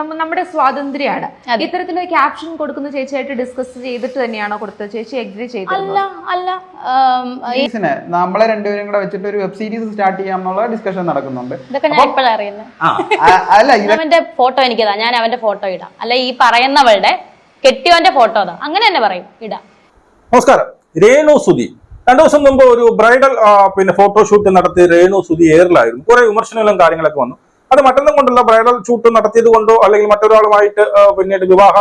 നമ്മ- നമ്മുടെ സ്വാതന്ത്ര്യമാണ്. അതെ. ഇത്തരത്തിൽ ക്യാപ്ഷൻ കൊടുക്കുന്ന ചേച്ചിയായിട്ട് ഡിസ്കസ് ചെയ്തിട്ട് തന്നെയാണോ കൊടുത്തത്? ചേച്ചി എഗ്രി ചെയ്തത് അല്ല അല്ല. നമ്മളെ രണ്ടുപേരും കൂടെ വെച്ചിട്ട് ഒരു വെബ് സീരീസ് സ്റ്റാർട്ട് ചെയ്യാന്നുള്ള ഡിസ്കഷൻ നടക്കുന്നുണ്ട്. ഇതൊക്കെ ഞാൻ ഇപ്പോഴാണ് അറിയുന്നത്. അവന്റെ ഫോട്ടോ എനിക്ക് ഞാൻ അവന്റെ ഫോട്ടോ ഇടാം. അല്ല ഈ പറയുന്നവളുടെ കെട്ടിയവന്റെ ഫോട്ടോ അതാ അങ്ങനെ തന്നെ പറയും. ഇടാം. നമസ്കാരം. രേണു സുധി. രണ്ടു ദിവസം മുമ്പ് ഒരു ബ്രൈഡൽ പിന്നെ ഫോട്ടോഷൂട്ട് നടത്തി രേണു സുധി എയറിലായിരുന്നു കുറെ വിമർശനങ്ങളും കാര്യങ്ങളൊക്കെ വന്നു. അത് മറ്റൊന്നും കൊണ്ടുള്ള ബ്രൈഡൽ ഷൂട്ട് നടത്തിയത് കൊണ്ടോ അല്ലെങ്കിൽ മറ്റൊരാളുമായിട്ട് പിന്നീട് വിവാഹ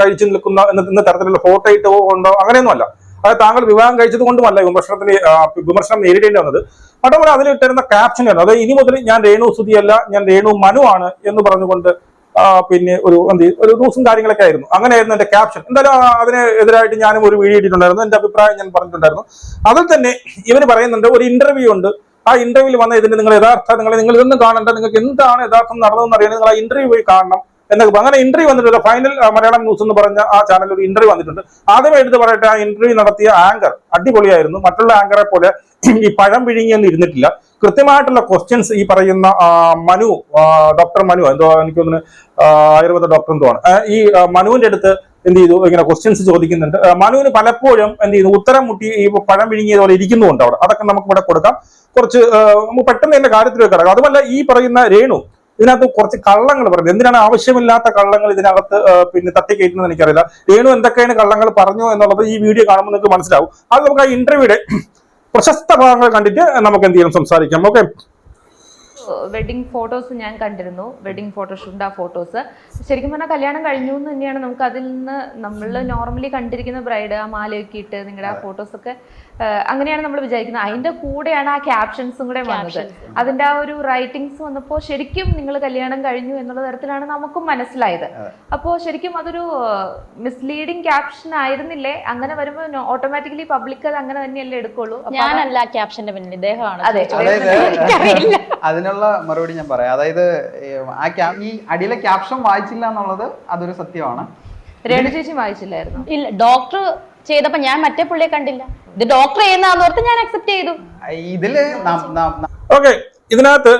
കഴിച്ചു നിൽക്കുന്ന എന്ന തരത്തിലുള്ള ഫോട്ടോ ഇട്ടോ കൊണ്ടോ അങ്ങനെയൊന്നുമല്ല. അത് താങ്കൾ വിവാഹം കഴിച്ചത് കൊണ്ടുമല്ല. വിമർശനത്തിന് വിമർശനം നേരിടേണ്ടി വന്നത്. മറ്റൊരു അതിലിട്ടിരുന്ന ക്യാപ്ഷൻ ആയിരുന്നു അതായത് ഇനി മുതൽ ഞാൻ രേണു സുധിയല്ല ഞാൻ രേണു മനു ആണ് എന്ന് പറഞ്ഞുകൊണ്ട് പിന്നെ ഒരു എന്ത് ഒരു ന്യൂസും കാര്യങ്ങളൊക്കെ ആയിരുന്നു. അങ്ങനെയായിരുന്നു എന്റെ ക്യാപ്ഷൻ എന്തായാലും അതിന് എതിരായിട്ട് ഞാനും ഒരു വീഡിയോ ഇട്ടിട്ടുണ്ടായിരുന്നു. എന്റെ അഭിപ്രായം ഞാൻ പറഞ്ഞിട്ടുണ്ടായിരുന്നു. അതിൽ തന്നെ ഇവർ പറയുന്നുണ്ട് ഒരു ഇന്റർവ്യൂ ഉണ്ട്. ആ ഇന്റർവ്യൂവിൽ വന്ന ഇതിന്റെ നിങ്ങൾ യഥാർത്ഥ നിങ്ങൾ നിങ്ങൾ ഇതൊന്നും കാണണ്ട. നിങ്ങൾക്ക് എന്താണ് യഥാർത്ഥം നടന്നതെന്ന് അറിയാൻ നിങ്ങൾ ആ ഇന്റർവ്യൂ പോയി കാണണം എന്നൊക്കെ അങ്ങനെ ഇന്റർവ്യൂ വന്നിട്ടുണ്ട് ഫൈനൽ മലയാളം ന്യൂസ് എന്ന് പറഞ്ഞ ആ ചാനലിൽ ഒരു ഇന്റർവ്യൂ വന്നിട്ടുണ്ട്. ആദ്യമേ എടുത്ത് പറയട്ടെ ആ ഇന്റർവ്യൂ നടത്തിയ ആങ്കർ അടിപൊളിയായിരുന്നു. മറ്റുള്ള ആങ്കറെ പോലെ ഈ പഴം വിഴുങ്ങിയൊന്നും ഇരുന്നിട്ടില്ല. കൃത്യമായിട്ടുള്ള ക്വസ്റ്റ്യൻസ് ഈ പറയുന്ന മനു ഡോക്ടർ മനു എന്തോ എനിക്ക് ആയുർവേദ ഡോക്ടർ എന്തോ ആണ്. ഈ മനുവിന്റെ അടുത്ത് എന്ത് ചെയ്തു? ഇങ്ങനെ ക്വസ്റ്റ്യൻസ് ചോദിക്കുന്നുണ്ട്. മനുവിന് പലപ്പോഴും എന്ത് ചെയ്യുന്നു ഉത്തരം മുട്ടി ഈ പഴം വിഴുങ്ങിയത് പോലെ ഇരിക്കുന്നുണ്ട് അവിടെ. അതൊക്കെ നമുക്ക് ഇവിടെ കൊടുക്കാം. കുറച്ച് നമുക്ക് പെട്ടെന്ന് എന്റെ കാര്യത്തിലേക്ക് കിടക്കാം. അതുമല്ല ഈ പറയുന്ന രേണു ഇതിനകത്ത് കുറച്ച് കള്ളങ്ങൾ പറയുന്നത് എന്തിനാണ് ആവശ്യമില്ലാത്ത കള്ളങ്ങൾ ഇതിനകത്ത് പിന്നെ തട്ടിക്കയറ്റുന്നത് എനിക്കറിയില്ല. രേണു എന്തൊക്കെയാണ് കള്ളങ്ങൾ പറഞ്ഞു എന്നുള്ളത് ഈ വീഡിയോ കാണുമ്പോൾ നിങ്ങൾക്ക് മനസ്സിലാവും. അത് നമുക്ക് ആ ഇന്റർവ്യൂടെ പ്രശസ്ത ഭാഗങ്ങൾ കണ്ടിട്ട് നമുക്ക് എന്ത് ചെയ്യണം സംസാരിക്കാം. ഓക്കെ വെഡിങ് ഫോട്ടോസ് ഞാൻ കണ്ടിരുന്നു. വെഡിങ് ഫോട്ടോഷൂട്ട് ആ ഫോട്ടോസ് ശരിക്കും പറഞ്ഞാൽ കല്യാണം കഴിഞ്ഞു എന്ന് തന്നെയാണ് നമുക്ക് അതിൽ നിന്ന് നമ്മൾ നോർമലി കണ്ടിരിക്കുന്ന ബ്രൈഡ് ആ മാലയൊക്കെ ഇട്ട് നിങ്ങളുടെ ആ ഫോട്ടോസ് ഒക്കെ ആ, അങ്ങനെയാണ് നമ്മൾ വിചാരിക്കുന്നത്. അതിന്റെ കൂടെയാണ് ആ ക്യാപ്ഷൻസും കൂടെ വന്നത്. അതിന്റെ ആ ഒരു റൈറ്റിംഗ്സ് വന്നപ്പോൾ ശരിക്കും നിങ്ങൾ കല്യാണം കഴിഞ്ഞു എന്നുള്ള തരത്തിലാണ് നമുക്കും മനസ്സിലായത്. അപ്പോൾ ശരിക്കും അതൊരു മിസ്ലീഡിംഗ് ക്യാപ്ഷൻ ആയിരുന്നില്ലേ? അങ്ങനെ വരുമ്പോൾ ഓട്ടോമാറ്റിക്കലി പബ്ലിക് അത് അങ്ങനെ തന്നെയല്ലേ എടുക്കുള്ളൂ. ഞാനല്ല ക്യാപ്ഷന്റെ പിന്നിൽ. ഇദ്ദേഹമാണ് അതെ. അതിനുള്ള മറുപടി ഞാൻ പറയാം. അതായത് ആ ഈ അടിയിലെ ക്യാപ്ഷൻ വായിച്ചില്ല എന്നുള്ളത് അതൊരു സത്യമാണ്. രേണു ചേച്ചി വായിച്ചില്ലായിരുന്നു? ഇല്ല ഡോക്ടർ ചെയ്തപ്പോ ഞാൻ മറ്റേ പുള്ളിയെ കണ്ടില്ല. ഇത് ഡോക്ടർ ചെയ്യുന്നോർത്ത് ഓർത്ത് ഞാൻ അക്സെപ്റ്റ് ചെയ്തു. ഇതിൽ ഓക്കെ ഇതിനകത്ത്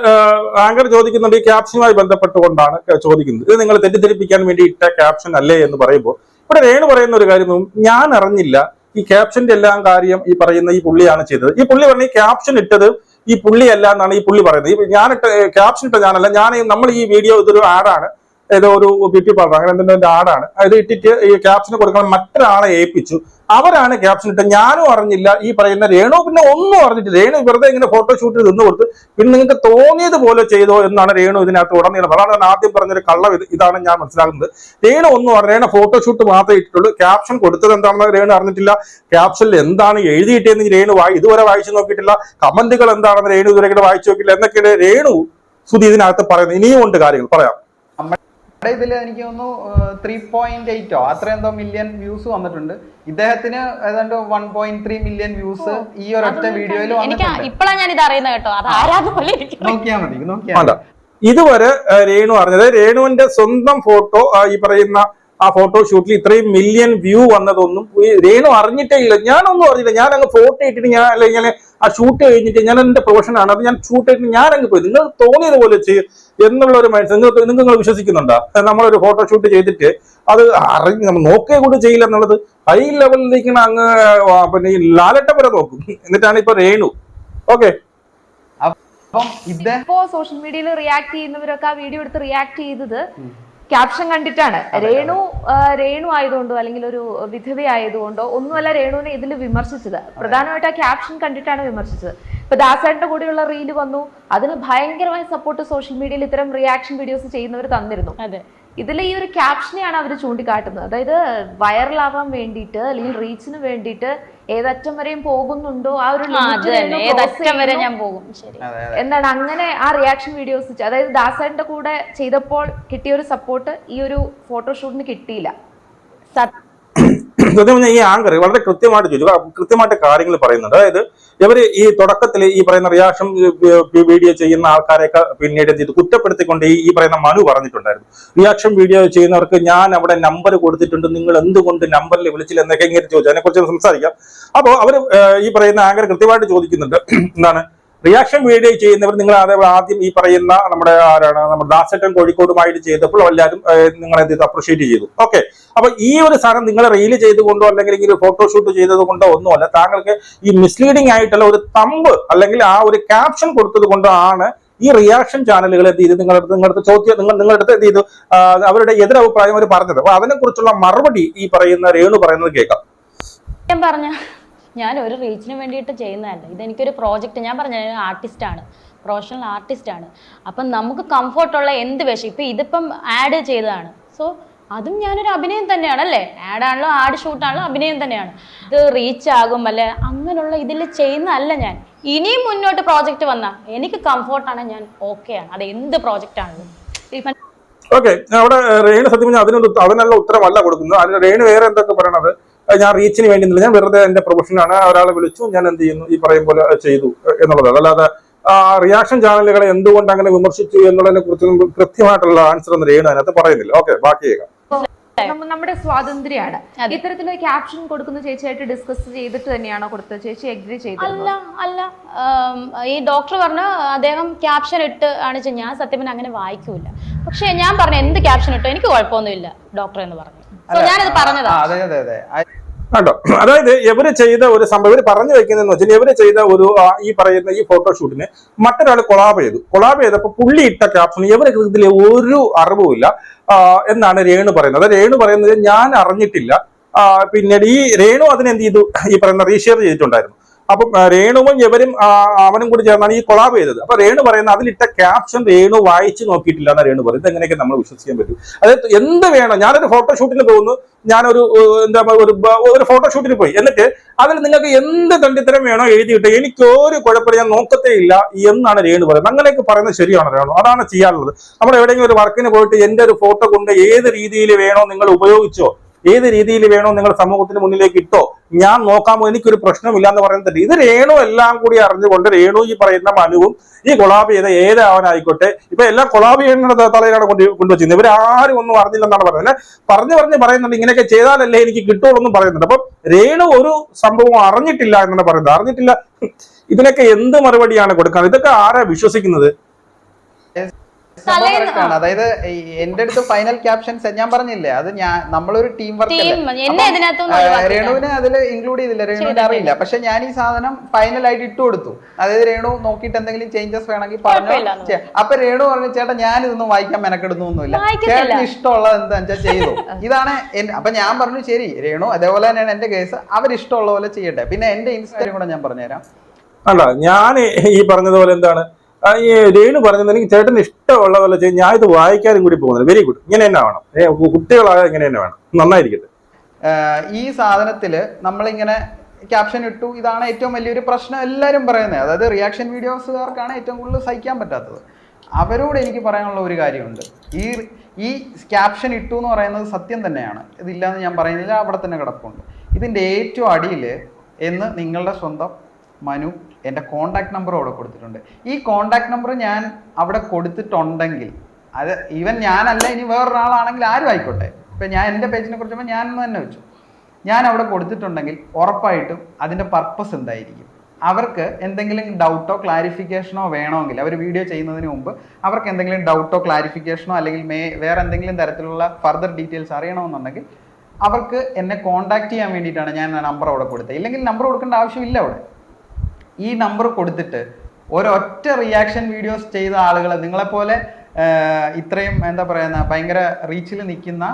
ആങ്കർ ചോദിക്കുന്നുണ്ട് ഈ ക്യാപ്ഷനുമായി ബന്ധപ്പെട്ടുകൊണ്ടാണ് ചോദിക്കുന്നത്. ഇത് നിങ്ങൾ തെറ്റിദ്ധരിപ്പിക്കാൻ വേണ്ടി ഇട്ട ക്യാപ്ഷൻ അല്ലേ എന്ന് പറയുമ്പോൾ ഇവിടെ രേണു പറയുന്ന ഒരു കാര്യം ഞാൻ അറിഞ്ഞില്ല ഈ ക്യാപ്ഷന്റെ എല്ലാം കാര്യം ഈ പറയുന്ന ഈ പുള്ളിയാണ് ചെയ്തത്. ഈ പുള്ളി പറഞ്ഞ ഈ ക്യാപ്ഷൻ ഇട്ടത് ഈ പുള്ളിയല്ല എന്നാണ് ഈ പുള്ളി പറയുന്നത്. ഈ ഞാൻ ഇട്ട ക്യാപ്ഷൻ ഇട്ട ഞാനല്ല. ഞാൻ നമ്മൾ ഈ വീഡിയോ ഇതൊരു ആഡാണ് ഏതോ ഒരു ബ്യൂട്ടി പാർലർ അങ്ങനെ എന്തെങ്കിലും ആടാണ്. അത് ഇട്ടിട്ട് ഈ ക്യാപ്ഷൻ കൊടുക്കണം മറ്റൊരാളെ ഏൽപ്പിച്ചു. അവരാണ് ക്യാപ്ഷൻ ഇട്ടത്. ഞാനും അറിഞ്ഞില്ല. ഈ പറയുന്ന രേണു പിന്നെ ഒന്നും അറിഞ്ഞിട്ടില്ല. രേണു വെറുതെ ഇങ്ങനെ ഫോട്ടോഷൂട്ടിൽ നിന്ന് കൊടുത്ത് പിന്നെ നിങ്ങൾക്ക് തോന്നിയത് പോലെ ചെയ്തോ എന്നാണ് രേണു ഇതിനകത്ത് ഉടനീളം. അതാണ് ഞാൻ ആദ്യം പറഞ്ഞൊരു കള്ളം ഇത്. ഇതാണ് ഞാൻ മനസ്സിലാക്കുന്നത്. രേണു ഒന്നും രേണ ഫോട്ടോഷൂട്ട് മാത്രമേ ഇട്ടിട്ടുള്ളൂ. ക്യാപ്ഷൻ കൊടുത്തത് എന്താണെന്ന് രേണു അറിഞ്ഞിട്ടില്ല. ക്യാപ്ഷനിൽ എന്താണ് എഴുതിയിട്ടെന്ന് രേണു വായി ഇതുവരെ വായിച്ചു നോക്കിയിട്ടില്ല. കമന്റുകൾ എന്താണെന്ന് രേണു ഇതുവരെ വായിച്ചു നോക്കിയില്ല എന്നൊക്കെയാണ് രേണു സുധി ഇതിനകത്ത് പറയുന്നത്. ഇനിയും ഉണ്ട് കാര്യങ്ങൾ. പറയാം. നമ്മുടെ ഇതിൽ എനിക്ക് തോന്നുന്നു ത്രീ പോയിന്റ് എയ്റ്റോ അത്ര എന്തോ മില്യൺ വ്യൂസ് വന്നിട്ടുണ്ട്. ഇദ്ദേഹത്തിന് ഏതാണ്ട് one point three million views ഈ ഒരൊറ്റ വീഡിയോയിൽ എനിക്ക് ഇപ്പോഴാണ് ഞാൻ ഇത് അറിയുന്നത് കേട്ടോ. അത് ആരാന്ന് പോലെ ഇരിക്കുന്നു നോക്കിയാ മതി നോക്കിയാൽ ഇതുവരെ രേണു അറിഞ്ഞത് രേണുവിന്റെ സ്വന്തം ഫോട്ടോ ഈ പറയുന്ന ആ ഫോട്ടോ ഷൂട്ടിൽ ഇത്രയും മില്യൺ വ്യൂ വന്നതൊന്നും ഈ രേണു അറിഞ്ഞിട്ടേ ഇല്ല. ഞാനൊന്നും അറിഞ്ഞില്ല. ഞാൻ അങ്ങ് ഫോട്ടോ ഇട്ടിട്ട് ഞാൻ അല്ലെങ്കിൽ ആ ഷൂട്ട് കഴിഞ്ഞിട്ട് ഞാൻ എന്റെ പ്രൊഫഷനാണ് അത് ഞാൻ ഷൂട്ട് ചെയ്തിട്ട് ഞാൻ അങ്ങ് പോയി. നിങ്ങൾ തോന്നിയത് പോലെ ചെയ്യും. എന്നുള്ള ഒരു മൈൻഡ് നിങ്ങൾക്ക് നിങ്ങൾ വിശ്വസിക്കുന്നുണ്ടോ? നമ്മളൊരു ഫോട്ടോ ഷൂട്ട് ചെയ്തിട്ട് അത് അറിഞ്ഞ് നമ്മൾ നോക്കേ കൂടെ ചെയ്യില്ല എന്നുള്ളത് ഹൈ ലെവലിലേക്ക് അങ്ങ് പിന്നെ ഈ ലാലട്ടം വരെ നോക്കും. എന്നിട്ടാണ് ഇപ്പൊ രേണു. ഓക്കെ ഇപ്പോ സോഷ്യൽ മീഡിയയിൽ റിയാക്ട് ചെയ്യുന്നവരൊക്കെ ആ വീഡിയോ എടുത്ത് റിയാക്ട് ചെയ്തത് ക്യാപ്ഷൻ കണ്ടിട്ടാണ്. രേണു രേണു ആയതുകൊണ്ടോ അല്ലെങ്കിൽ ഒരു വിധവ ആയതുകൊണ്ടോ ഒന്നുമല്ല രേണുവിനെ ഇതിൽ വിമർശിച്ചത്. പ്രധാനമായിട്ട് ആ ക്യാപ്ഷൻ കണ്ടിട്ടാണ് വിമർശിച്ചത്. ഇപ്പൊ ദാസേട്ടന്റെ കൂടെയുള്ള റീൽ വന്നു. അതിന് ഭയങ്കരമായ സപ്പോർട്ട് സോഷ്യൽ മീഡിയയിൽ ഇത്തരം റിയാക്ഷൻ വീഡിയോസ് ചെയ്യുന്നവർ തന്നിരുന്നു. അതെ. ഇതിൽ ഈ ഒരു ക്യാപ്ഷനെയാണ് അവർ ചൂണ്ടിക്കാട്ടുന്നത്. അതായത് വൈറലാവാൻ വേണ്ടിയിട്ട് അല്ലെങ്കിൽ റീച്ചിന് വേണ്ടിയിട്ട് ഏതറ്റം വരെയും പോകുന്നുണ്ടോ? ആ ഒരു വരെ ഞാൻ പോകും. ശരി. അതെ എന്താണ് അങ്ങനെ ആ റിയാക്ഷൻ വീഡിയോസ് അതായത് ദാസന്റെ കൂടെ ചെയ്തപ്പോൾ കിട്ടിയ ഒരു സപ്പോർട്ട് ഈ ഒരു ഫോട്ടോഷൂട്ടിന് കിട്ടിയില്ല. സത്യം സത്യം ഈ ആങ്കർ വളരെ കൃത്യമായിട്ട് ചോദിച്ചു കൃത്യമായിട്ട് കാര്യങ്ങൾ പറയുന്നുണ്ട്. അതായത് ഇവർ ഈ തുടക്കത്തിൽ ഈ പറയുന്ന റിയാക്ഷൻ വീഡിയോ ചെയ്യുന്ന ആൾക്കാരെയൊക്കെ പിന്നീട് എന്ത് ചെയ്തു? കുറ്റപ്പെടുത്തിക്കൊണ്ട് ഈ പറയുന്ന മനു പറഞ്ഞിട്ടുണ്ടായിരുന്നു. റിയാക്ഷൻ വീഡിയോ ചെയ്യുന്നവർക്ക് ഞാൻ അവിടെ നമ്പർ കൊടുത്തിട്ടുണ്ട് നിങ്ങൾ എന്തുകൊണ്ട് നമ്പറിൽ വിളിച്ചില്ല എന്നൊക്കെ ഇങ്ങനെ ചോദിച്ചു. അതിനെക്കുറിച്ച് സംസാരിക്കാം. അപ്പോൾ അവർ ഈ പറയുന്ന ആങ്കർ കൃത്യമായിട്ട് ചോദിക്കുന്നുണ്ട്. എന്താണ്? റിയാക്ഷൻ വീഡിയോ ചെയ്യുന്നവർ നിങ്ങൾ അതേപോലെ ആദ്യം ഈ പറയുന്ന നമ്മുടെ ആരാണ്? നമ്മുടെ ദാസേട്ടൻ കോഴിക്കോടുമായിട്ട് ചെയ്തപ്പോൾ എല്ലാവരും നിങ്ങൾ എന്ത് അപ്രിഷിയേറ്റ് ചെയ്തു. ഓക്കെ അപ്പൊ ഈ ഒരു സാധനം നിങ്ങൾ റീൽ ചെയ്തുകൊണ്ടോ അല്ലെങ്കിൽ ഇങ്ങനെ ഫോട്ടോഷൂട്ട് ചെയ്തത് കൊണ്ടോ ഒന്നുമല്ല. താങ്കൾക്ക് ഈ മിസ്ലീഡിംഗ് ആയിട്ടുള്ള ഒരു തമ്പ് അല്ലെങ്കിൽ ആ ഒരു ക്യാപ്ഷൻ കൊടുത്തത് കൊണ്ടോ ആണ് ഈ റിയാക്ഷൻ ചാനലുകൾ എന്ത് ചെയ്ത് നിങ്ങളുടെ നിങ്ങളുടെ ചോദ്യം നിങ്ങൾ നിങ്ങളുടെ അടുത്ത് എന്ത് ചെയ്തു? അവരുടെ എതിരഭിപ്രായം അവർ പറഞ്ഞത്. അപ്പൊ അതിനെ കുറിച്ചുള്ള മറുപടി ഈ പറയുന്ന രേണു പറയുന്നത് കേൾക്കാം. ഞാൻ പറഞ്ഞ ഞാൻ ഒരു റീച്ചിന് വേണ്ടിയിട്ട് ചെയ്യുന്നതല്ല. ഇതെനിക്കൊരു പ്രോജക്റ്റ്. ഞാൻ പറഞ്ഞ ആർട്ടിസ്റ്റ് ആണ് പ്രൊഫഷണൽ ആർട്ടിസ്റ്റ് ആണ് അപ്പം നമുക്ക് കംഫർട്ടുള്ള എന്ത് വേഷം? ഇപ്പം ഇതിപ്പം ആഡ് ചെയ്തതാണ്. സോ അതും ഞാനൊരു അഭിനയം തന്നെയാണ് അല്ലേ ആഡ് ആണല്ലോ ആഡ് ഷൂട്ടാണല്ലോ അഭിനയം തന്നെയാണ്. ഇത് റീച്ച് ആകും അല്ലെ? അങ്ങനെയുള്ള ഇതിൽ ചെയ്യുന്നതല്ല ഞാൻ. ഇനിയും മുന്നോട്ട് പ്രോജക്റ്റ് വന്നാൽ എനിക്ക് കംഫർട്ടാണ് ഞാൻ ഓക്കെയാണ്. അത് എന്ത് പ്രോജക്റ്റ് ആണെങ്കിലും ഓക്കെ അവിടെ റേണു സത്യം പറഞ്ഞാൽ അതിനൊരു അതിനുള്ള ഉത്തരമല്ല കൊടുക്കുന്നത്. അതിന് റേണു വേറെ എന്തൊക്കെ പറയണത്? ഞാൻ റീച്ചിന് വേണ്ടി ഞാൻ വെറുതെ എന്റെ പ്രൊഫഷനാണ് ഒരാളെ വിളിച്ചു. ഞാൻ എന്ത് ചെയ്യുന്നു? ഈ പറയും പോലെ ചെയ്തു എന്നുള്ളതാണ്. അല്ലാതെ റിയാക്ഷൻ ചാനലുകളെ എന്തുകൊണ്ട് അങ്ങനെ വിമർശിച്ചു എന്നുള്ളതിനെ കുറിച്ചൊന്നും കൃത്യമായിട്ടുള്ള ആൻസർ ഒന്നും രേണു അതിനകത്ത് പറയുന്നില്ല. ഓക്കെ ബാക്കി നമ്മ- നമ്മുടെ സ്വാതന്ത്ര്യമാണ്. ഇത്തരത്തിലൊരു ക്യാപ്ഷൻ കൊടുക്കുന്ന ചേച്ചിയായിട്ട് ഡിസ്കസ് ചെയ്തിട്ട് തന്നെയാണോ കൊടുത്തത്? ചേച്ചി എഗ്രി ചെയ്തത് അല്ല അല്ല. ഈ ഡോക്ടർ പറഞ്ഞു അദ്ദേഹം ക്യാപ്ഷൻ ഇട്ട് ആണ് ഞാൻ സത്യം പിന്നെ അങ്ങനെ വായിക്കൂല പക്ഷെ ഞാൻ പറഞ്ഞു എന്ത് ക്യാപ്ഷൻ ഇട്ടോ? എനിക്ക് കുഴപ്പമൊന്നുമില്ല ഡോക്ടർ എന്ന് പറഞ്ഞു. സോ ഞാനത് പറഞ്ഞതാ. അതെ അതെ അതെ. ആ, കണ്ടോ? അതായത് ഇവർ ചെയ്ത ഒരു സംഭവം ഇവർ പറഞ്ഞു വെക്കുന്നതെന്ന് വെച്ചാൽ ഇവർ ചെയ്ത ഒരു ഈ പറയുന്ന ഈ ഫോട്ടോഷൂട്ടിന് മറ്റൊരാൾ കൊളാബ് ചെയ്തു. കൊളാബ് ചെയ്തപ്പോൾ പുള്ളി ഇട്ട ക്യാപ്ഷൻ ഇവർക്ക് ഇതിൽ ഒരു അറിവുമില്ല എന്നാണ് രേണു പറയുന്നത്. അതായത് രേണു പറയുന്നത് ഞാൻ അറിഞ്ഞിട്ടില്ല. പിന്നീട് ഈ രേണു അതിനെന്ത് ചെയ്തു? ഈ പറയുന്ന റീഷെയർ ചെയ്തിട്ടുണ്ടായിരുന്നു. അപ്പം രേണുവും ഇവരും അവനും കൂടി ചേർന്നാണ് ഈ കൊളാബ് ചെയ്തത്. അപ്പൊ രേണു പറയുന്ന അതിലിട്ട ക്യാപ്ഷൻ രേണു വായിച്ചു നോക്കിയിട്ടില്ല എന്ന് രേണു പറയുന്നത്. എങ്ങനെയൊക്കെ നമ്മൾ വിശ്വസിക്കാൻ പറ്റും? അതായത് എന്ത് വേണം? ഞാനൊരു ഫോട്ടോഷൂട്ടിന് പോകുന്നു. ഞാനൊരു എന്താ ഒരു ഒരു ഫോട്ടോഷൂട്ടിന് പോയി. എന്നിട്ട് അതിൽ നിങ്ങൾക്ക് എന്ത് തണ്ടിത്തരം വേണോ എഴുതിയിട്ട് എനിക്കൊരു കുഴപ്പമില്ല ഞാൻ നോക്കത്തേ ഇല്ല എന്നാണ് രേണു പറയുന്നത്. അങ്ങനെയൊക്കെ പറയുന്നത് ശരിയാണ് രേണു. അതാണ് ചെയ്യാനുള്ളത്. നമ്മൾ എവിടെയെങ്കിലും ഒരു വർക്കിന് പോയിട്ട് എന്റെ ഒരു ഫോട്ടോ കൊണ്ട് ഏത് രീതിയിൽ വേണോ നിങ്ങൾ ഉപയോഗിച്ചോ ഏത് രീതിയിൽ വേണോ നിങ്ങൾ സമൂഹത്തിന് മുന്നിലേക്ക് ഇട്ടോ ഞാൻ നോക്കാമോ എനിക്കൊരു പ്രശ്നമില്ല എന്ന് പറയുന്നത് ഇത് രേണു എല്ലാം കൂടി അറിഞ്ഞുകൊണ്ട് രേണു ഈ പറയുന്ന മനുവും ഈ കൊളാബ് ചെയ്ത ഏതാവനായിക്കോട്ടെ ഇപ്പൊ എല്ലാം കൊളാബ് ചെയ്യുന്ന തലയിലാണ് കൊണ്ട് കൊണ്ടുവച്ചിരുന്നത്. ഇവർ ആരും ഒന്നും അറിഞ്ഞില്ലെന്നാണ് പറയുന്നത്. പറഞ്ഞു പറഞ്ഞ് പറയുന്നുണ്ട് ഇങ്ങനെയൊക്കെ ചെയ്താലല്ലേ എനിക്ക് കിട്ടുള്ളൂ എന്നും പറയുന്നുണ്ട്. അപ്പം രേണു ഒരു സംഭവം അറിഞ്ഞിട്ടില്ല എന്നാണ് പറയുന്നത്. അറിഞ്ഞിട്ടില്ല. ഇതിനൊക്കെ എന്ത് മറുപടിയാണ് കൊടുക്കുന്നത് ഇതൊക്കെ ആരാ വിശ്വസിക്കുന്നത് സംഭവം തലേന്ന് correct ആണ്. അതായത് എന്റെ അടുത്ത് ഫൈനൽ ക്യാപ്ഷൻസ് ഞാൻ പറഞ്ഞില്ലേ? അത് ഞാൻ നമ്മളൊരു ടീം വർക്ക്. രേണുവിനെ അതിൽ ഇൻക്ലൂഡ് ചെയ്തില്ല. രേണുവിന്റെ അറിയില്ല. പക്ഷെ ഞാൻ ഈ സാധനം ഫൈനൽ ആയിട്ട് ഇട്ട് കൊടുത്തു. അതായത് രേണു നോക്കിയിട്ട് എന്തെങ്കിലും ചേഞ്ചസ് വേണമെങ്കിൽ പറഞ്ഞു. അപ്പൊ രേണു പറഞ്ഞു ചേട്ടാ ഞാൻ ഇതൊന്നും വായിക്കാൻ മെനക്കെടുന്നൊന്നുമില്ല. ചേട്ടന് ഇഷ്ടമുള്ളത് എന്താ വെച്ചാൽ ചെയ്തു. ഇതാണ് അപ്പൊ ഞാൻ പറഞ്ഞു ശരി രേണു അതേപോലെ തന്നെയാണ് എന്റെ കേസ് അവരിഷ്ടമുള്ള പോലെ ചെയ്യട്ടെ. പിന്നെ എന്റെ ഇൻസ്റ്റാഗ്രാം കൂടെ ഞാൻ പറഞ്ഞുതരാം. അല്ല ഞാൻ ഈ പറഞ്ഞതുപോലെ എന്താണ്? ഈ രേണു പറഞ്ഞത് എനിക്ക് ചേട്ടന് ഇഷ്ടമുള്ള പോലെ ചെയ്യും ഞാൻ ഇത് വായിക്കാനും കൂടി പോകുന്നത്. വെരി ഗുഡ് ഇങ്ങനെ തന്നെ വേണം. കുട്ടികളായ ഇങ്ങനെ തന്നെ വേണം. നന്നായിരിക്കട്ടെ. ഈ സാധനത്തിൽ നമ്മളിങ്ങനെ ക്യാപ്ഷൻ ഇട്ടു. ഇതാണ് ഏറ്റവും വലിയൊരു പ്രശ്നം എല്ലാവരും പറയുന്നത്. അതായത് റിയാക്ഷൻ വീഡിയോസുകാർക്കാണ് ഏറ്റവും കൂടുതൽ സഹിക്കാൻ പറ്റാത്തത്. അവരോട് എനിക്ക് പറയാനുള്ള ഒരു കാര്യമുണ്ട്. ഈ ഈ ക്യാപ്ഷൻ ഇട്ടു എന്ന് പറയുന്നത് സത്യം തന്നെയാണ്. ഇതില്ലാന്ന് ഞാൻ പറയുന്നില്ല. അവിടെ തന്നെ കിടപ്പുണ്ട്. ഇതിന്റെ ഏറ്റവും അടിയിൽ എന്ന് നിങ്ങളുടെ സ്വന്തം മനു എന്റെ കോണ്ടാക്ട് നമ്പർ അവിടെ കൊടുത്തിട്ടുണ്ട്. ഈ കോണ്ടാക്ട് നമ്പർ ഞാൻ അവിടെ കൊടുത്തിട്ടുണ്ടെങ്കിൽ അത് ഈവൻ ഞാനല്ല ഇനി വേറൊരാളാണെങ്കിൽ ആരും ആയിക്കോട്ടെ. ഇപ്പം ഞാൻ എന്റെ പേജിനെ കുറിച്ച് ഞാൻ തന്നെ വെച്ചു. ഞാൻ അവിടെ കൊടുത്തിട്ടുണ്ടെങ്കിൽ ഉറപ്പായിട്ടും അതിന്റെ പർപ്പസ് എന്തായിരിക്കും? അവർക്ക് എന്തെങ്കിലും ഡൗട്ടോ ക്ലാരിഫിക്കേഷനോ വേണമെങ്കിൽ അവർ വീഡിയോ ചെയ്യുന്നതിന് മുമ്പ് അവർക്ക് എന്തെങ്കിലും ഡൗട്ടോ ക്ലാരിഫിക്കേഷനോ അല്ലെങ്കിൽ മേ വേറെ എന്തെങ്കിലും തരത്തിലുള്ള ഫർദർ ഡീറ്റെയിൽസ് അറിയണമെന്നുണ്ടെങ്കിൽ അവർക്ക് എന്നെ കോൺടാക്ട് ചെയ്യാൻ വേണ്ടിയിട്ടാണ് ഞാൻ നമ്പർ അവിടെ കൊടുത്തത്. ഇല്ലെങ്കിൽ നമ്പർ കൊടുക്കേണ്ട ആവശ്യമില്ല അവിടെ. ഈ നമ്പർ കൊടുത്തിട്ട് ഒരൊറ്റ റിയാക്ഷൻ വീഡിയോസ് ചെയ്ത ആളുകൾ നിങ്ങളെപ്പോലെ ഇത്രയും എന്താ പറയുന്ന ഭയങ്കര റീച്ചിൽ നിൽക്കുന്ന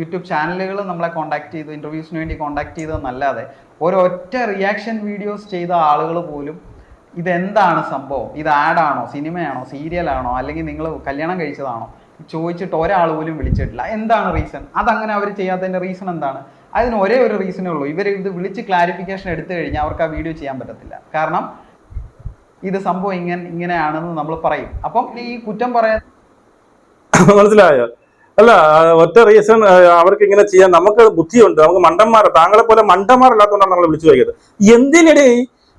യൂട്യൂബ് ചാനലുകൾ നമ്മളെ കോണ്ടാക്ട് ചെയ്തു ഇന്റർവ്യൂസിന് വേണ്ടി കോണ്ടാക്ട് ചെയ്തതെന്നല്ലാതെ ഒരൊറ്റ റിയാക്ഷൻ വീഡിയോസ് ചെയ്ത ആളുകൾ പോലും ഇതെന്താണ് സംഭവം? ഇത് ആഡാണോ സിനിമയാണോ? സീരിയലാണോ അല്ലെങ്കിൽ നിങ്ങൾ കല്യാണം കഴിച്ചതാണോ? ചോദിച്ചിട്ട് ഒരാൾ പോലും വിളിച്ചിട്ടില്ല. എന്താണ് റീസൺ അതങ്ങനെ അവർ ചെയ്യാത്തതിന്റെ റീസൺ എന്താണ്? അതിന് ഒരേ ഒരു റീസണേ ഉള്ളൂ. ഇവർ ഇത് വിളിച്ച് ക്ലാരിഫിക്കേഷൻ എടുത്തു കഴിഞ്ഞാൽ അവർക്ക് ആ വീഡിയോ ചെയ്യാൻ പറ്റത്തില്ല. കാരണം ഇത് സംഭവം ഇങ്ങനെ ഇങ്ങനെയാണെന്ന് നമ്മൾ പറയും. അപ്പം ഈ കുറ്റം പറയാൻ മനസ്സിലായോ? അല്ല ഒറ്റ റീസൺ അവർക്ക് ഇങ്ങനെ ചെയ്യാൻ നമുക്ക് ബുദ്ധിയുണ്ട്. നമുക്ക് മണ്ടന്മാർ താങ്കളെ പോലെ മണ്ടന്മാരല്ലാത്തതുകൊണ്ടാണ് നമ്മൾ വിളിച്ചു ചോദിക്കുന്നത്. എന്തിനിടെ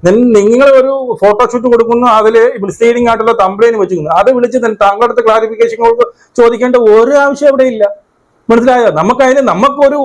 നിങ്ങൾ ഒരു ഫോട്ടോഷൂട്ട് കൊടുക്കുന്നു അതിൽ മിസ്ലീഡിംഗ് ആയിട്ടുള്ള കംപ്ലൈന്റ് വെച്ചിരിക്കുന്നു. അത് വിളിച്ച് താങ്കളുടെ അടുത്ത് ക്ലാരിഫിക്കേഷൻ ചോദിക്കേണ്ട ഒരു ആവശ്യം അവിടെ ഇല്ല. മനസ്സിലായോ? നമുക്കതിന് നമുക്കൊരു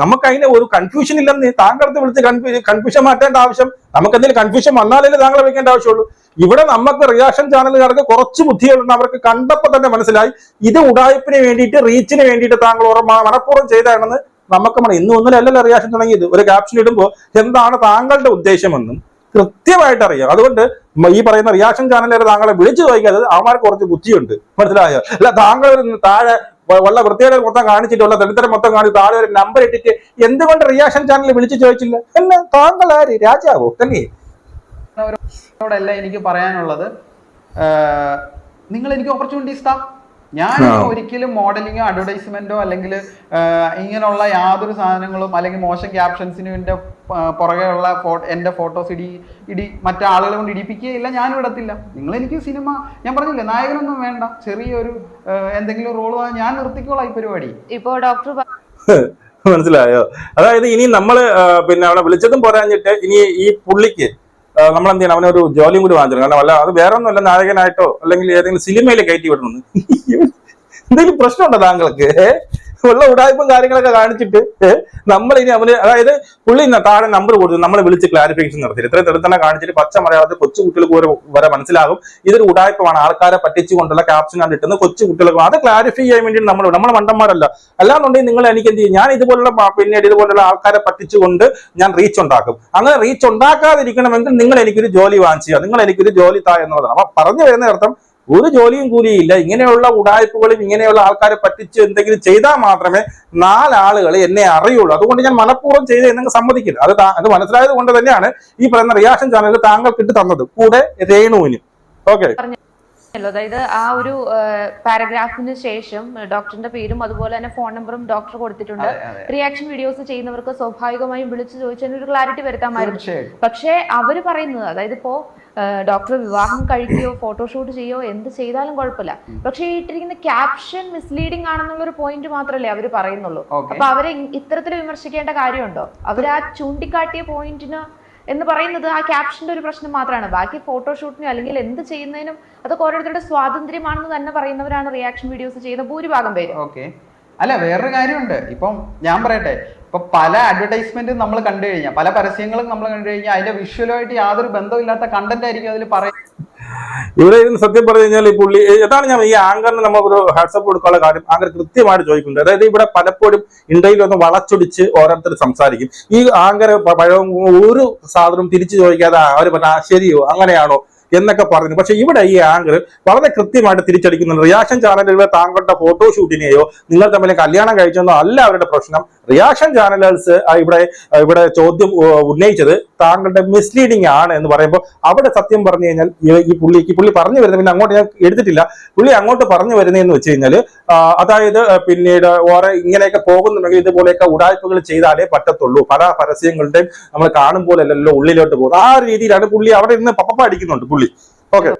നമുക്കതിന് ഒരു കൺഫ്യൂഷൻ ഇല്ലെന്ന് താങ്കളത്തെ വിളിച്ച് കൺഫ്യൂഷൻ മാറ്റേണ്ട ആവശ്യം നമുക്ക് എന്തെങ്കിലും കൺഫ്യൂഷൻ വന്നാലേ താങ്കളെ വെക്കേണ്ട ആവശ്യമുള്ളൂ. ഇവിടെ നമുക്ക് റിയാക്ഷൻ ചാനലുകാർക്ക് കുറച്ച് ബുദ്ധികളുണ്ട്. അവർക്ക് കണ്ടപ്പോൾ തന്നെ മനസ്സിലായി. ഇത് ഉടായ്പിന് വേണ്ടിയിട്ട് റീച്ചിന് വേണ്ടിയിട്ട് താങ്കൾ മനഃപൂർവം ചെയ്തതാണെന്ന് നമുക്ക് ഇന്നും ഒന്നിലല്ലല്ലോ റിയാക്ഷൻ തുടങ്ങിയത്. ഒരു ക്യാപ്ഷൻ ഇടുമ്പോൾ എന്താണ് താങ്കളുടെ ഉദ്ദേശമെന്നും കൃത്യമായിട്ട് അറിയാം അതുകൊണ്ട് ഈ പറയുന്ന റിയാക്ഷൻ ചാനലുകാർ താങ്കളെ വിളിച്ചു ചോദിക്കാതെ അവന്മാർക്ക് കുറച്ച് ബുദ്ധിയുണ്ട്. മനസ്സിലായോ? അല്ല താങ്കൾ താഴെ ഉള്ള വൃത്തിയുടെ മൊത്തം കാണിച്ചിട്ടുള്ള ദളിതരെ മൊത്തം കാണിച്ച് താഴെ ഒരു നമ്പർ ഇട്ടിട്ട് എന്തുകൊണ്ട് റിയാക്ഷൻ ചാനൽ വിളിച്ചു ചോദിച്ചില്ല? അല്ല താങ്കൾ ആര്? രാജാവോ? ോടെല്ലാം എനിക്ക് പറയാനുള്ളത്. നിങ്ങൾ എനിക്ക് ഓപ്പർച്യൂണിറ്റീസ് താ. ഞാൻ. ഒരിക്കലും മോഡലിങ്ങോ അഡ്വർടൈസ്മെന്റോ അല്ലെങ്കിൽ ഇങ്ങനെയുള്ള യാതൊരു സാധനങ്ങളും അല്ലെങ്കിൽ മോശം ക്യാപ്ഷൻസിനും എന്റെ പുറകെയുള്ള ഫോ എന്റെ ഫോട്ടോസ് ഇടി ഇടി മറ്റാളുകളെ കൊണ്ട് ഇടിപ്പിക്കുകയില്ല ഞാൻ ഇടത്തില്ല. നിങ്ങൾ എനിക്ക് സിനിമ ഞാൻ പറഞ്ഞില്ല നായകനൊന്നും വേണ്ട. ചെറിയൊരു എന്തെങ്കിലും റോൾ ഞാൻ നിർത്തിക്കോളാം ഈ പരിപാടി. ഇപ്പോ ഡോക്ടർ മനസ്സിലായോ? അതായത് ഇനി നമ്മൾ പിന്നെ അവിടെ വിളിച്ചതും പോരാഞ്ഞിട്ട് ഇനി ഈ പുള്ളിക്ക് നമ്മൾ എന്ത് ചെയ്യണം അവനൊരു ജോലിയും കൂടി വാങ്ങിച്ചു കാരണം അല്ല അത് വേറെ ഒന്നുമല്ല നായകനായിട്ടോ അല്ലെങ്കിൽ ഏതെങ്കിലും സിനിമയിൽ കയറ്റി വിടണമെന്ന്. എന്തെങ്കിലും പ്രശ്നമുണ്ടോ താങ്കൾക്ക്? ഉള്ള ഉടായ്പും കാര്യങ്ങളൊക്കെ കാണിച്ചിട്ട് നമ്മൾ ഇനി അവന് അതായത് പുള്ളി താഴെ നമ്പർ കൊടുത്തു നമ്മളെ വിളിച്ച് ക്ലാരിഫിക്കേഷൻ നടത്തി. ഇത്രയും തെളിത്തന്നെ കാണിച്ചിട്ട് പച്ച മലയാളത്തിൽ കൊച്ചു കുട്ടികൾക്ക് വരെ വരെ മനസ്സിലാകും. ഇതൊരു ഉടായ്പമാണ്. ആൾക്കാരെ പറ്റിച്ചുകൊണ്ടുള്ള ക്യാപ്ഷൻ ആണ് ഇട്ടുന്നത്. കൊച്ചു കുട്ടികൾക്ക് അത് ക്ലാരിഫൈ ചെയ്യാൻ വേണ്ടി നമ്മൾ നമ്മൾ മണ്ടന്മാരല്ല. അല്ലാന്നുണ്ടെങ്കിൽ നിങ്ങൾ എനിക്ക് എന്ത് ചെയ്യും? ഞാൻ ഇതുപോലുള്ള പിന്നീട് ഇതുപോലുള്ള ആൾക്കാരെ പറ്റിച്ചുകൊണ്ട് ഞാൻ റീച്ച് ഉണ്ടാക്കും. അങ്ങനെ റീച്ച് ഉണ്ടാക്കാതിരിക്കണമെങ്കിൽ നിങ്ങൾ എനിക്കൊരു ജോലി വാങ്ങിച്ചു നിങ്ങൾ എനിക്കൊരു ജോലി താ എന്നുള്ളതാണ് അപ്പൊ പറഞ്ഞു വരുന്ന അർത്ഥം ഒരു ജോലിയും കൂലിയില്ല. ഇങ്ങനെയുള്ള ഉടായ്പകളും ഇങ്ങനെയുള്ള ആൾക്കാരെ പറ്റിച്ച് എന്തെങ്കിലും ചെയ്താൽ മാത്രമേ നാലാളുകൾ എന്നെ അറിയുള്ളൂ. അതുകൊണ്ട് ഞാൻ മനഃപൂർവം ചെയ്ത് എന്നെ സമ്മതിക്കില്ല. അത് അത് മനസ്സിലായത് കൊണ്ട് തന്നെയാണ് ഈ പറയുന്ന റിയാക്ഷൻ ചാനലിൽ താങ്കൾക്ക് ഇട്ട് തന്നത്. കൂടെ രേണുവിനും. ഓക്കെ അതായത് ആ ഒരു പാരഗ്രാഫിന് ശേഷം ഡോക്ടറിന്റെ പേരും അതുപോലെ തന്നെ ഫോൺ നമ്പറും ഡോക്ടർ കൊടുത്തിട്ടുണ്ട്. റിയാക്ഷൻ വീഡിയോസ് ചെയ്യുന്നവർക്ക് സ്വാഭാവികമായും വിളിച്ചു ചോദിച്ചതിന് ഒരു ക്ലാരിറ്റി വരുത്താമായിരുന്നു. പക്ഷേ അവർ പറയുന്നത് അതായത് ഇപ്പോ ഡോക്ടർ വിവാഹം കഴിക്കുകയോ ഫോട്ടോഷൂട്ട് ചെയ്യോ എന്ത് ചെയ്താലും കുഴപ്പമില്ല. പക്ഷേ ഈ ഇട്ടിരിക്കുന്ന ക്യാപ്ഷൻ മിസ്ലീഡിംഗ് ആണെന്നുള്ള ഒരു പോയിന്റ് മാത്രമല്ലേ അവർ പറയുന്നുള്ളൂ. അപ്പൊ അവരെ ഇത്തരത്തിൽ വിമർശിക്കേണ്ട കാര്യമുണ്ടോ? അവർ ആ ചൂണ്ടിക്കാട്ടിയ പോയിന്റിന് എന്ന് പറയുന്നത് ആ ക്യാപ്ഷന്റെ ഒരു പ്രശ്നം മാത്രമാണ് ബാക്കി ഫോട്ടോഷൂട്ടിനും അല്ലെങ്കിൽ എന്ത് ചെയ്യുന്നതിനും അതൊക്കെ ഓരോരുത്തരുടെ സ്വാതന്ത്ര്യമാണെന്ന് തന്നെ പറയുന്നവരാണ് റിയാക്ഷൻ വീഡിയോസ് ചെയ്യുന്ന ഭൂരിഭാഗം പേര്. ഓക്കെ. അല്ല വേറൊരു കാര്യമുണ്ട്. ഇപ്പം ഞാൻ പറയട്ടെ ഇപ്പൊ പല അഡ്വർടൈസ്മെന്റും നമ്മൾ കണ്ടു കഴിഞ്ഞാൽ പല പരസ്യങ്ങളും നമ്മൾ കണ്ടു കഴിഞ്ഞാൽ അതിന്റെ വിഷ്വലുമായിട്ട് യാതൊരു ബന്ധമില്ലാത്ത കണ്ടന്റ് ആയിരിക്കും അതിൽ പറയുന്നത്. ഇവിടെ ഇരുന്ന് സത്യം പറഞ്ഞു കഴിഞ്ഞാൽ ഈ പുള്ളി എന്താണ് ഞാൻ ഈ ആങ്കറിന് നമുക്കൊരു ഹാട്സപ്പ് കൊടുക്കാനുള്ള കാര്യം. ആങ്കർ കൃത്യമായിട്ട് ചോദിക്കുന്നുണ്ട്. അതായത് ഇവിടെ പലപ്പോഴും ഇന്ത്യയിൽ ഒന്ന് വളച്ചൊടിച്ച് ഓരോരുത്തർ സംസാരിക്കും. ഈ ആങ്കർ പഴവും ഒരു സാധനവും തിരിച്ചു ചോദിക്കാതെ അവർ പറഞ്ഞാൽ "ആ, ശരിയോ? അങ്ങനെയാണോ? എന്നൊക്കെ പറഞ്ഞു പക്ഷെ ഇവിടെ ഈ ആങ്കർ വളരെ കൃത്യമായിട്ട് തിരിച്ചടിക്കുന്നുണ്ട്. റിയാക്ഷൻ ചാനലുകളെ താങ്കളുടെ ഫോട്ടോഷൂട്ടിനെയോ നിങ്ങൾ തമ്മിൽ കല്യാണം കഴിച്ചെന്നോ അല്ല അവരുടെ പ്രശ്നം. റിയാക്ഷൻ ചാനലേഴ്സ് ഇവിടെ ഇവിടെ ചോദ്യം ഉന്നയിച്ചത് താങ്കളുടെ മിസ്ലീഡിംഗ് ആണ് എന്ന് പറയുമ്പോൾ അവിടെ സത്യം പറഞ്ഞു കഴിഞ്ഞാൽ ഈ- പുള്ളി ഈ പുള്ളി പറഞ്ഞു വരുന്നത് പിന്നെ അങ്ങോട്ട് ഞാൻ എടുത്തിട്ടില്ല. പുള്ളി അങ്ങോട്ട് പറഞ്ഞു വരുന്നതെന്ന് വെച്ച് കഴിഞ്ഞാൽ അതായത് പിന്നീട് ഓരോ ഇങ്ങനെയൊക്കെ പോകുന്നുണ്ടെങ്കിൽ ഇതുപോലെയൊക്കെ ഉടായ്പകൾ ചെയ്താലേ പറ്റത്തുള്ളൂ. പല പരസ്യങ്ങളുടെയും നമ്മൾ കാണുമ്പോലല്ലോ ഉള്ളിലോട്ട് പോകുന്നത്. ആ രീതിയിലാണ് പുള്ളി അവിടെ ഇരുന്ന് പപ്പ അടിക്കുന്നുണ്ട്. പുള്ളി. ഓക്കെ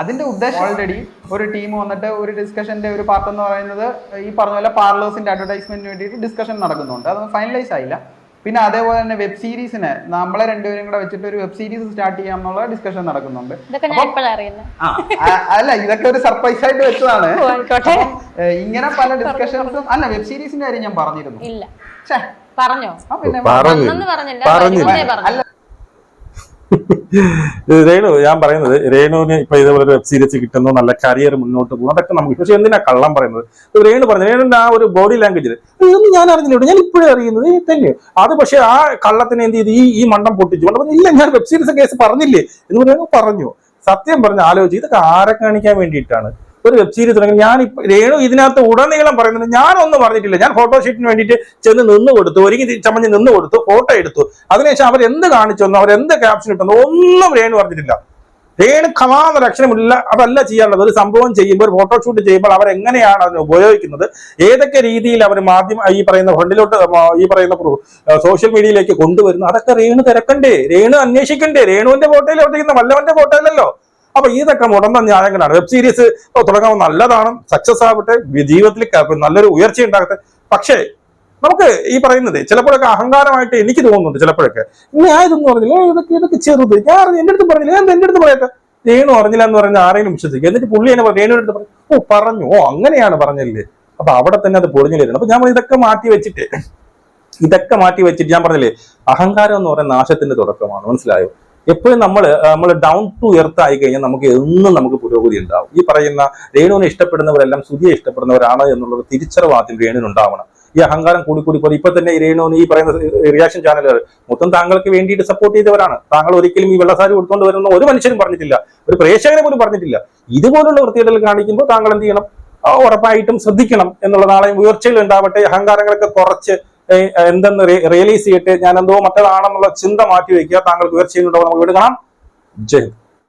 അതിന്റെ ഉദ്ദേശം ഓൾറെഡി ഒരു ടീം വന്നിട്ട് ഒരു ഡിസ്കഷന്റെ ഒരു പാർട്ട് എന്ന് പറയുന്നത് ഈ പറഞ്ഞ പോലെ പാർലേഴ്സിന്റെ അഡ്വർടൈസ്മെന്റിന് വേണ്ടിയിട്ട് ഡിസ്കഷൻ നടക്കുന്നുണ്ട്. അത് ഫൈനലൈസ് ആയില്ല. പിന്നെ അതേപോലെ തന്നെ വെബ് സീരീസിന് നമ്മളെ രണ്ടുപേരും കൂടെ വെച്ചിട്ട് ഒരു വെബ് സീരീസ് സ്റ്റാർട്ട് ചെയ്യാം എന്നുള്ള ഡിസ്കഷൻ നടക്കുന്നുണ്ട് അല്ല ഇതൊക്കെ ഒരു സർപ്രൈസ് ആയിട്ട് വെച്ചതാണ്. ഇങ്ങനെ പല ഡിസ്കഷൻസും അല്ല വെബ് സീരീസിന്റെ കാര്യം ഞാൻ പറഞ്ഞിരുന്നു. ഇല്ല. ഛേ, പറഞ്ഞോ? ആ പിന്നെ പറഞ്ഞു ഒന്നെന്ന് പറഞ്ഞില്ല പറഞ്ഞില്ല. വരുന്നതേ പറഞ്ഞു രേണു ഞാൻ പറയുന്നത് രേണുവിന് ഇപ്പൊ ഇതേപോലെ ഒരു വെബ് സീരീസ് കിട്ടുന്നു നല്ല കരിയർ മുന്നോട്ട് പോകുന്നു അതൊക്കെ നമുക്ക് പക്ഷെ എന്തിനാ കള്ളം പറയുന്നത്? രേണു പറഞ്ഞു രേണുവിന്റെ ആ ഒരു ബോഡി ലാംഗ്വേജിൽ ഇതൊന്നും ഞാൻ അറിഞ്ഞില്ല ഞാൻ ഇപ്പോഴും അറിയുന്നത് തന്നെ അത് പക്ഷെ ആ കള്ളത്തിന് എന്ത് ചെയ്ത്? ഈ ഈ മണ്ടം പൊട്ടിച്ചു. കൊണ്ട് പറഞ്ഞു, ഇല്ല ഞാൻ വെബ് സീരീസ് കേസ് പറഞ്ഞില്ലേ എന്ന് പറയുമ്പോൾ പറഞ്ഞു. സത്യം പറഞ്ഞ് ആലോചിച്ച് ഇതൊക്കെ ആരെ കാണിക്കാൻ വേണ്ടിയിട്ടാണ്? ഒരു വെബ് സീരീസ് തുടങ്ങി. ഞാൻ ഇപ്പൊ രേണു ഇതിനകത്ത് ഉടനീളം പറയുന്നത് ഞാനൊന്നും പറഞ്ഞിട്ടില്ല. ഞാൻ ഫോട്ടോ ഷൂട്ടിന് വേണ്ടിയിട്ട് ചെന്ന് നിന്ന് കൊടുത്തു ഒരുങ്ങി ചമഞ്ഞ് നിന്ന് കൊടുത്തു ഫോട്ടോ എടുത്തു. അതിനുശേഷം എന്ത് കാണിച്ചു തന്നു? എന്ത് ക്യാപ്ഷൻ ഇട്ടെന്നു ഒന്നും രേണു പറഞ്ഞിട്ടില്ല. രേണു കമാന്ന ലക്ഷണമില്ല അതല്ല ചെയ്യാനുള്ളത്. ഒരു സംഭവം ചെയ്യുമ്പോൾ ഒരു ഫോട്ടോഷൂട്ട് ചെയ്യുമ്പോൾ അവർ എങ്ങനെയാണ് അതിനെ ഉപയോഗിക്കുന്നത്? ഏതൊക്കെ രീതിയിൽ അവർ മാധ്യമ ഈ പറയുന്ന ഫ്രണ്ടിലോട്ട് ഈ പറയുന്ന സോഷ്യൽ മീഡിയയിലേക്ക് കൊണ്ടുവരുന്നു? അതൊക്കെ രേണു തിരക്കണ്ടേ? രേണു അന്വേഷിക്കണ്ടേ? രേണുവിന്റെ ഫോട്ടോയിൽ ഒട്ടിക്കുന്ന വല്ലവന്റെ ഫോട്ടോയിലല്ലോ അപ്പൊ ഇതൊക്കെ മുടന്ന ന്യായങ്ങളാണ്. വെബ് സീരീസ് തുടങ്ങാൻ നല്ലതാണ്. സക്സസ് ആവട്ടെ. ജീവിതത്തിൽ നല്ലൊരു ഉയർച്ച ഉണ്ടാകട്ടെ. പക്ഷേ നമുക്ക് ഈ പറയുന്നത് ചിലപ്പോഴൊക്കെ അഹങ്കാരമായിട്ട് എനിക്ക് തോന്നുന്നുണ്ട് ചിലപ്പോഴൊക്കെ. ഞാൻ ഇതൊന്നും പറഞ്ഞില്ല ഇതൊക്കെ ഇതൊക്കെ ചെറുത്. ഞാൻ എന്റെ അടുത്ത് പറഞ്ഞില്ല. എന്താ എന്റെ അടുത്ത് പറയട്ടെ. രേണു അറിഞ്ഞില്ല എന്ന് പറഞ്ഞാൽ ആരെങ്കിലും വിശ്വസിക്കും. എന്നിട്ട് പുള്ളി എന്നെ പറഞ്ഞു നീണു അടുത്ത് പറഞ്ഞു. ഓ പറഞ്ഞു. ഓ അങ്ങനെയാണ് പറഞ്ഞില്ലേ? അപ്പൊ അവിടെ തന്നെ അത് പൊളിഞ്ഞു വരണം അപ്പൊ ഞാൻ ഇതൊക്കെ മാറ്റി വെച്ചിട്ട് ഇതൊക്കെ മാറ്റി വെച്ചിട്ട് ഞാൻ പറഞ്ഞില്ലേ അഹങ്കാരം എന്ന് പറയുന്ന നാശത്തിന്റെ തുടക്കമാണ്. മനസ്സിലായോ? എപ്പോഴും നമ്മൾ നമ്മൾ ഡൗൺ ടു എർത്ത് ആയി കഴിഞ്ഞാൽ നമുക്ക് എന്നും നമുക്ക് പുരോഗതി ഉണ്ടാവും. ഈ പറയുന്ന രേണുവിനെ ഇഷ്ടപ്പെടുന്നവരെല്ലാം സുധിയെ ഇഷ്ടപ്പെടുന്നവരാണ് എന്നുള്ളത് തിരിച്ചറിവ് ആദ്യം രേണുവിന് ഉണ്ടാവണം. ഈ അഹങ്കാരം കൂടി കൂടി പോയി ഇപ്പൊ തന്നെ ഈ രേണുവിന് ഈ പറയുന്ന റിയാക്ഷൻ ചാനലുകൾ മൊത്തം താങ്കൾക്ക് വേണ്ടിയിട്ട് സപ്പോർട്ട് ചെയ്തവരാണ്. താങ്കൾ ഒരിക്കലും ഈ വെള്ളസാരി കൊടുത്തുകൊണ്ട് വരുന്ന ഒരു മനുഷ്യനും പറഞ്ഞിട്ടില്ല. ഒരു പ്രേക്ഷകരെ പോലും പറഞ്ഞിട്ടില്ല. ഇതുപോലുള്ള വൃത്തിയിടൽ കാണിക്കുമ്പോൾ താങ്കൾ എന്ത് ചെയ്യണം? ഉറപ്പായിട്ടും ശ്രദ്ധിക്കണം എന്നുള്ള നാളെയും ഉയർച്ചയിൽ ഉണ്ടാവട്ടെ. അഹങ്കാരങ്ങളൊക്കെ കുറച്ച് എന്തെന്ന് റിയലൈസ് ചെയ്തിട്ട് ഞാൻ എന്തോ മറ്റേതാണെന്നുള്ള ചിന്ത മാറ്റി വെക്കുക താങ്കൾക്ക് ഉയർച്ചയുണ്ടാവും നമുക്ക് കാണാം ജയ്.